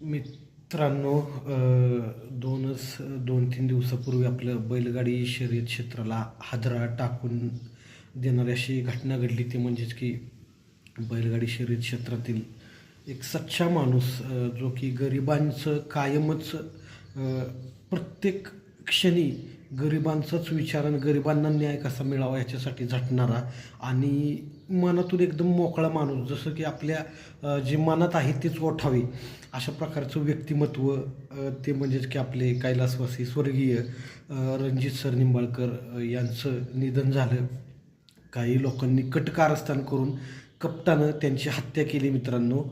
मित्रांनो दोनच दोन तीन दिवसापूर्वी आपलं बैलगाडी शर्यत क्षेत्राला हादरा टाकून देणारी अशी घटना घडली. ती म्हणजेच की बैलगाडी शर्यत क्षेत्रातील एक सच्चा माणूस जो की गरिबांचं कायमच प्रत्येक क्षणी गरिबांचाच विचार आणि गरिबांना न्याय कसा मिळावा याच्यासाठी झटणारा आणि मनातून एकदम मोकळा माणूस जसं की आपल्या जे मनात आहे तेच ओठावे अशा प्रकारचं व्यक्तिमत्व ते म्हणजेच की आपले कैलासवासी स्वर्गीय रणजित सर निंबाळकर यांचं निधन झालं. काही लोकांनी कटकारस्थान करून कपटानं त्यांची हत्या केली मित्रांनो.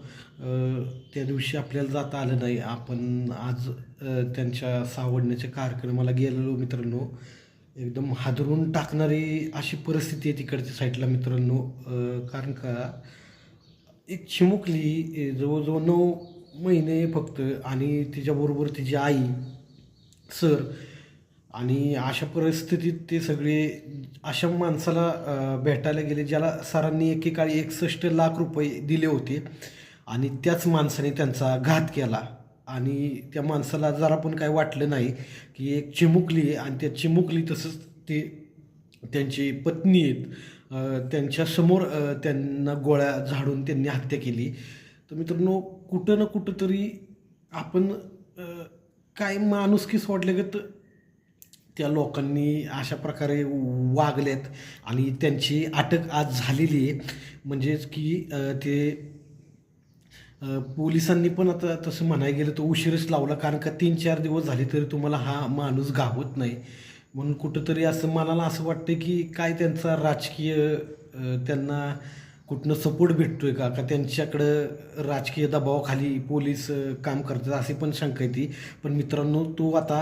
त्या दिवशी आपल्याला जाता आलं नाही. आपण आज त्यांच्या सावडण्याच्या कार्यक्रमाला गेलेलो मित्रांनो. एकदम हादरून टाकणारी अशी परिस्थिती आहे तिकडच्या साईडला मित्रांनो. कारण का एक चिमुकली जवळजवळ नऊ महिने फक्त आणि तिच्याबरोबर तिची आई सर आणि अशा परिस्थितीत ते सगळे अशा माणसाला भेटायला गेले ज्याला सरांनी एकेकाळी एकसष्ट लाख रुपये दिले होते आणि त्याच माणसाने त्यांचा घात केला. आणि त्या माणसाला जरा पण काय वाटलं नाही की एक चिमुकली आहे आणि त्या चिमुकली तसंच ते त्यांची पत्नी आहेत. त्यांच्यासमोर त्यांना गोळ्या झाडून त्यांनी हत्या केली. तर मित्रांनो कुठं ना कुठं तरी आपण अ, काय माणुसकी सोडल्यागत त्या लोकांनी अशा प्रकारे वागलेत आणि त्यांची अटक आज झालेली आहे. म्हणजेच की ते पोलिसांनी पण आता तसं म्हणायला गेलं तर उशीरच लावला. कारण का तीन चार दिवस झाले तरी तुम्हाला हा माणूस गावत नाही. म्हणून कुठंतरी असं मनाला असं वाटतं की काय त्यांचा राजकीय त्यांना कुठनं सपोर्ट भेटतोय का? का त्यांच्याकडं राजकीय दबावाखाली पोलीस काम करतात असे पण शंका येते पण मित्रांनो तो आता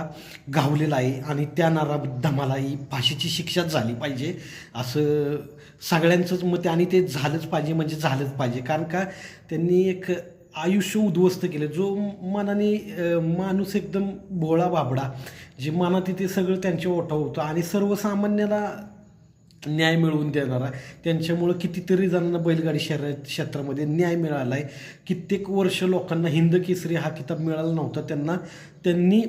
गावलेला आहे आणि त्या नारा धमाला ही फाशीची शिक्षाच झाली पाहिजे असं सगळ्यांचंच मत आणि ते झालंच पाहिजे म्हणजे झालंच पाहिजे. कारण का त्यांनी एक आयुष्य उद्ध्वस्त केलं. जो मनाने माणूस एकदम भोळा बाबडा जे मनात तिथे सगळं त्यांच्या ओठा होतं आणि सर्वसामान्याला न्याय मिळवून देणारा. त्यांच्यामुळं कितीतरी जणांना बैलगाडी शर्यत क्षेत्रामध्ये न्याय मिळाला आहे कित्येक वर्ष लोकांना हिंद केसरी हा किताब मिळाला नव्हता. त्यांना त्यांनी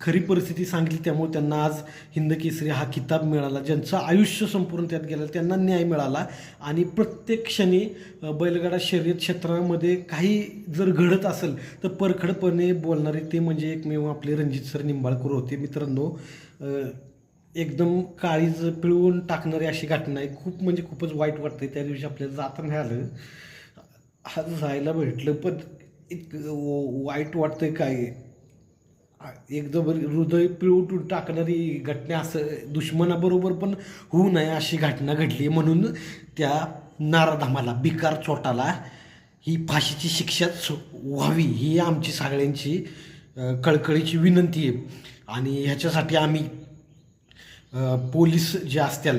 खरी परिस्थिती सांगितली त्यामुळे त्यांना आज हिंद केसरी हा किताब मिळाला. ज्यांचं आयुष्य संपूर्ण त्यात गेलं त्यांना न्याय मिळाला. आणि प्रत्येक क्षणी बैलगाडा शर्यत क्षेत्रामध्ये काही जर घडत असेल तर परखडपणे बोलणारे ते म्हणजे एकमेव आपले रणजित सर निंबाळकर होते. मित्रांनो एकदम काळीज पिळवून टाकणारी अशी घटना आहे. खूप म्हणजे खूपच वाईट वाटते त्या दिवशी आपल्याला जाता नाही आलं आज जायला भेटलं पण इतकं वाईट वाटतंय काय? एकदम हृदय पिळवटून टाकणारी घटना असं दुश्मनाबरोबर पण होऊ नये अशी घटना घडली म्हणून त्या नाराधामाला बिकार चोटाला ही फाशीची शिक्षाच व्हावी ही आमची सगळ्यांची कळकळीची विनंती आहे. आणि ह्याच्यासाठी आम्ही पोलीस जे असतील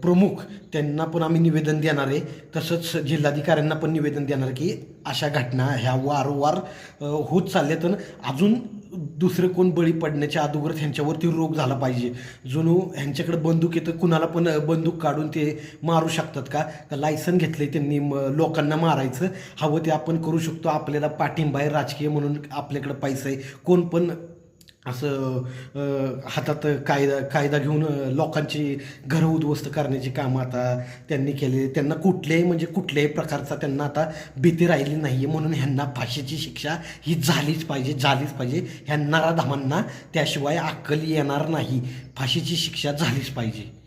प्रमुख त्यांना पण आम्ही निवेदन देणार आहे. तसंच जिल्हाधिकाऱ्यांना पण निवेदन देणार की अशा घटना ह्या वारंवार होत चालल्यात तर अजून दुसरं कोण बळी पडण्याच्या अगोदर ह्यांच्यावरती रोग झाला पाहिजे. जुनू ह्यांच्याकडे बंदूक येतं कुणाला पण बंदूक काढून ते मारू शकतात का? लायसन लायसन आहे त्यांनी म- लोकांना मारायचं. हवं ते आपण करू शकतो. आपल्याला पाठिंबा आहे राजकीय म्हणून आपल्याकडे पैसा आहे. कोण पण असं हातात कायदा कायदा घेऊन लोकांची घरं उद्ध्वस्त करण्याची कामं आता त्यांनी केले. त्यांना कुठल्याही म्हणजे कुठल्याही प्रकारचा त्यांना आता भीती राहिली नाही आहे म्हणून ह्यांना फाशीची शिक्षा ही झालीच पाहिजे झालीच पाहिजे. ह्या नराधामांना त्याशिवाय अक्कल येणार नाही. फाशीची शिक्षा झालीच पाहिजे.